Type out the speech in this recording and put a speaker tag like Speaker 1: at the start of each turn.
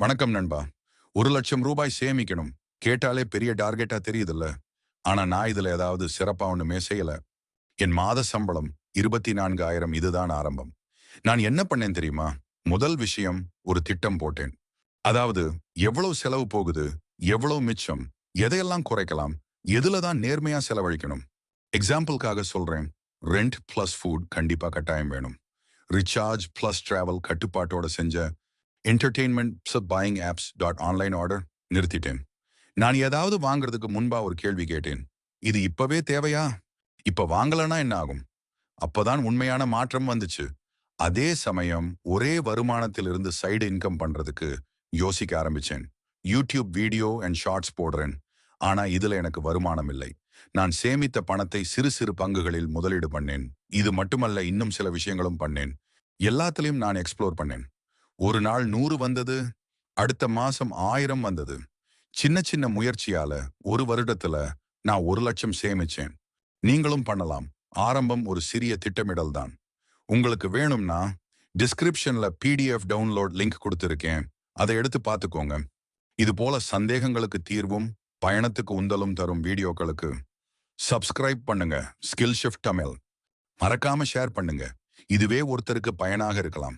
Speaker 1: வணக்கம் நண்பா. ஒரு லட்சம் ரூபாய் சேமிக்கணும். கேட்டாலே பெரிய டார்கெட்டா தெரியுதுல்ல. ஆனா நான் இதுல ஏதாவது சிறப்பா ஒண்ணுமே செய்யல. என் மாத சம்பளம் இருபத்தி நான்கு ஆயிரம் இதுதான் ஆரம்பம். நான் என்ன பண்ணேன் தெரியுமா? முதல் விஷயம் ஒரு திட்டம் போட்டேன். அதாவது எவ்வளவு செலவு போகுது? எவ்வளவு மிச்சம்? எதையெல்லாம் குறைக்கலாம்? எதுல தான் நேர்மையா செலவழிக்கணும்? எக்ஸாம்பிளுக்காக சொல்றேன். ரெண்ட் பிளஸ் ஃபுட் கண்டிப்பா கட்டாயம் வேணும். ரிசார்ஜ் பிளஸ் டிராவல் கட்டுப்பாட்டோட செஞ்ச entertainment buying apps dot online order நிறுத்திட்டேன். நான் ஏதாவது வாங்குறதுக்கு முன்பா ஒரு கேள்வி கேட்டேன். இது இப்பவே தேவையா? இப்ப வாங்கலனா என்ன ஆகும்? அப்பதான் உண்மையான மாற்றம் வந்துச்சு. அதே சமயம் ஒரே வருமானத்திலிருந்து சைடு இன்கம் பண்றதுக்கு யோசிக்க ஆரம்பிச்சேன். யூடியூப் வீடியோ அண்ட் ஷார்ட்ஸ் போடுறேன். ஆனா இதுல எனக்கு வருமானம் இல்லை. நான் சேமித்த பணத்தை சிறு சிறு பங்குகளில் முதலீடு பண்ணேன். இது மட்டுமல்ல இன்னும் சில விஷயங்களும் பண்ணேன். எல்லாத்துலயும் நான் எக்ஸ்ப்ளோர் பண்ணேன். ஒரு நாள் நூறு வந்தது அடுத்த மாசம் ஆயிரம் வந்தது. சின்ன சின்ன முயற்சியால ஒரு வருடத்துல நான் ஒரு லட்சம் சேமிச்சேன். நீங்களும் பண்ணலாம். ஆரம்பம் ஒரு சிறிய திட்டமிடல் தான். உங்களுக்கு வேணும்னா டிஸ்கிரிப்ஷன்ல பிடிஎஃப் டவுன்லோட் லிங்க் கொடுத்திருக்கேன். அதை எடுத்து பார்த்துக்கோங்க. இது போல சந்தேகங்களுக்கு தீர்வும் பயணத்துக்கு உந்தலும் தரும் வீடியோக்களுக்கு சப்ஸ்கிரைப் பண்ணுங்க. Skill shift Tamil. மறக்காம ஷேர் பண்ணுங்க. இதுவே ஒருத்தருக்கு பயனாக இருக்கலாம்.